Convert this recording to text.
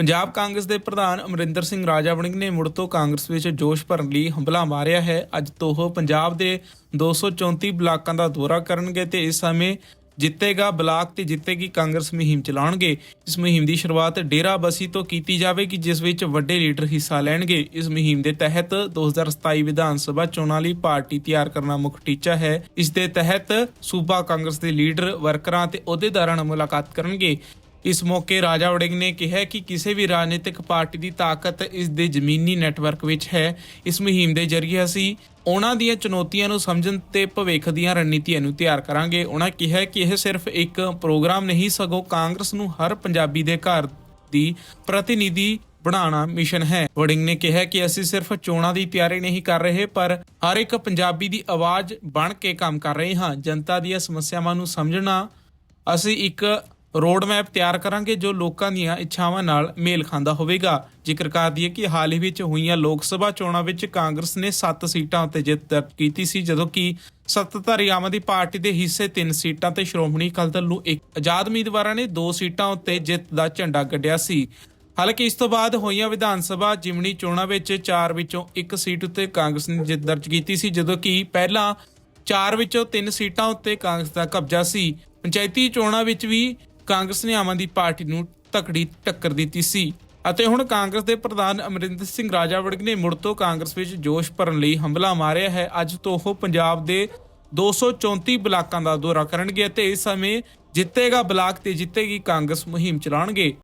ਪੰਜਾਬ ਕਾਂਗਰਸ ਦੇ ਪ੍ਰਧਾਨ ਅਮਰਿੰਦਰ ਸਿੰਘ ਰਾਜਾ ਵੜਿੰਗ ਨੇ ਮੁੜ ਤੋਂ ਕਾਂਗਰਸ ਵਿੱਚ ਜੋਸ਼ ਭਰਨ ਲਈ ਹੰਭਲਾ ਮਾਰਿਆ ਹੈ। ਅੱਜ ਤੋਂ ਉਹ ਪੰਜਾਬ ਦੇ 234 ਬਲਾਕਾਂ ਦਾ ਦੌਰਾ ਕਰਨਗੇ ਤੇ ਇਸ ਸਮੇਂ ਜਿੱਤੇਗਾ ਬਲਾਕ ਤੇ ਜਿੱਤੇਗੀ ਕਾਂਗਰਸ ਮੁਹਿੰਮ ਚਲਾਉਣਗੇ। ਇਸ ਮੁਹਿੰਮ ਦੀ ਸ਼ੁਰੂਆਤ ਡੇਰਾ ਬਸੀ ਤੋਂ ਕੀਤੀ ਜਾਵੇਗੀ, ਜਿਸ ਵਿੱਚ ਵੱਡੇ ਲੀਡਰ ਹਿੱਸਾ ਲੈਣਗੇ। ਇਸ ਮੁਹਿੰਮ ਦੇ ਤਹਿਤ 2027 ਵਿਧਾਨ ਸਭਾ ਚੋਣਾਂ ਲਈ ਪਾਰਟੀ ਤਿਆਰ ਕਰਨਾ ਮੁੱਖ ਟੀਚਾ ਹੈ। ਇਸ ਦੇ ਤਹਿਤ ਸੂਬਾ ਕਾਂਗਰਸ ਦੇ ਲੀਡਰ, ਵਰਕਰਾਂ ਤੇ ਅਹੁਦੇਦਾਰਾਂ ਨਾਲ ਮੁਲਾਕਾਤ ਕਰਨਗੇ। ਇਸ ਮੌਕੇ ਰਾਜਾ ਵੜਿੰਗ ਨੇ ਕਿਹਾ ਕਿ ਕਿਸੇ ਵੀ ਰਾਜਨੀਤਿਕ ਪਾਰਟੀ ਦੀ ਤਾਕਤ ਇਸ ਦੇ ਜ਼ਮੀਨੀ ਨੈਟਵਰਕ ਵਿੱਚ ਹੈ। ਇਸ ਮੁਹਿੰਮ ਦੇ ਜ਼ਰੀਏ ਅਸੀਂ ਉਹਨਾਂ ਦੀਆਂ ਚੁਣੌਤੀਆਂ ਨੂੰ ਸਮਝਣ ਤੇ ਭਵਿੱਖ ਦੀਆਂ ਰਣਨੀਤੀਆਂ ਨੂੰ ਤਿਆਰ ਕਰਾਂਗੇ। ਉਹਨਾਂ ਕਿਹਾ ਕਿ ਇਹ ਸਿਰਫ ਇੱਕ ਪ੍ਰੋਗਰਾਮ ਨਹੀਂ, ਸਗੋਂ ਕਾਂਗਰਸ ਨੂੰ ਹਰ ਪੰਜਾਬੀ ਦੇ ਘਰ ਦੀ ਪ੍ਰਤੀਨਿਧੀ ਬਣਾਉਣਾ ਮਿਸ਼ਨ ਹੈ। ਵੜਿੰਗ ਨੇ ਕਿਹਾ ਕਿ ਅਸੀਂ ਸਿਰਫ ਚੋਣਾਂ ਦੀ ਤਿਆਰੀ ਨਹੀਂ ਕਰ ਰਹੇ, ਪਰ ਹਰ ਇੱਕ ਪੰਜਾਬੀ ਦੀ ਆਵਾਜ਼ ਬਣ ਕੇ ਕੰਮ ਕਰ ਰਹੇ ਹਾਂ। ਜਨਤਾ ਦੀਆਂ ਸਮੱਸਿਆਵਾਂ ਨੂੰ ਸਮਝਣਾ, ਅਸੀਂ ਇੱਕ ਰੋਡ ਮੈਪ ਤਿਆਰ ਕਰਾਂਗੇ ਜੋ ਲੋਕਾਂ ਦੀਆਂ ਇੱਛਾਵਾਂ ਨਾਲ ਮੇਲ ਖਾਂਦਾ ਹੋਵੇਗਾ। ਜ਼ਿਕਰ ਕਰ ਦਈਏ ਕਿ ਹਾਲ ਹੀ ਵਿੱਚ ਹੋਈਆਂ ਲੋਕ ਸਭਾ ਚੋਣਾਂ ਵਿੱਚ ਕਾਂਗਰਸ ਨੇ 7 ਸੀਟਾਂ ਉੱਤੇ ਜਿੱਤ ਦਰਜ ਕੀਤੀ ਸੀ, ਜਦੋਂ ਕਿ ਸੱਤਾਧਾਰੀ ਆਮ ਆਦਮੀ ਪਾਰਟੀ ਦੇ ਹਿੱਸੇ 3 ਸੀਟਾਂ ਤੇ ਸ਼੍ਰੋਮਣੀ ਅਕਾਲੀ ਦਲ ਨੂੰ ਇੱਕ ਆਜ਼ਾਦ ਉਮੀਦਵਾਰਾਂ ਨੇ 2 ਸੀਟਾਂ ਉੱਤੇ ਜਿੱਤ ਦਾ ਝੰਡਾ ਗੱਡਿਆ ਸੀ। ਹਾਲਾਂਕਿ ਇਸ ਤੋਂ ਬਾਅਦ ਹੋਈਆਂ ਵਿਧਾਨ ਸਭਾ ਜਿਮਣੀ ਚੋਣਾਂ ਵਿੱਚ 4 ਵਿੱਚੋਂ 1 ਸੀਟ ਉੱਤੇ ਕਾਂਗਰਸ ਨੇ ਜਿੱਤ ਦਰਜ ਕੀਤੀ ਸੀ, ਜਦੋਂ ਕਿ ਪਹਿਲਾਂ 4 ਵਿੱਚੋਂ 3 ਸੀਟਾਂ ਉੱਤੇ ਕਾਂਗਰਸ ਦਾ ਕਬਜ਼ਾ ਸੀ। ਪੰਚਾਇਤੀ ਚੋਣਾਂ ਵਿੱਚ ਵੀ ਕਾਂਗਰਸ ਨੇ ਆਮ ਆਦਮੀ ਪਾਰਟੀ ਨੂੰ ਤਕੜੀ ਟੱਕਰ ਦਿੱਤੀ ਸੀ ਅਤੇ ਹੁਣ ਕਾਂਗਰਸ ਦੇ ਪ੍ਰਧਾਨ ਅਮਰਿੰਦਰ ਸਿੰਘ ਰਾਜਾ ਵੜਗ ਨੇ ਮੁੜ ਤੋਂ ਕਾਂਗਰਸ ਵਿੱਚ ਜੋਸ਼ ਭਰਨ ਲਈ ਹਮਲਾ ਮਾਰਿਆ ਹੈ। ਅੱਜ ਤੋਂ ਉਹ ਪੰਜਾਬ ਦੇ 234 ਬਲਾਕਾਂ ਦਾ ਦੌਰਾ ਕਰਨਗੇ ਅਤੇ ਇਸ ਸਮੇਂ ਜਿੱਤੇਗਾ ਬਲਾਕ ਤੇ ਜਿੱਤੇਗੀ ਕਾਂਗਰਸ ਮੁਹਿੰਮ ਚਲਾਉਣਗੇ।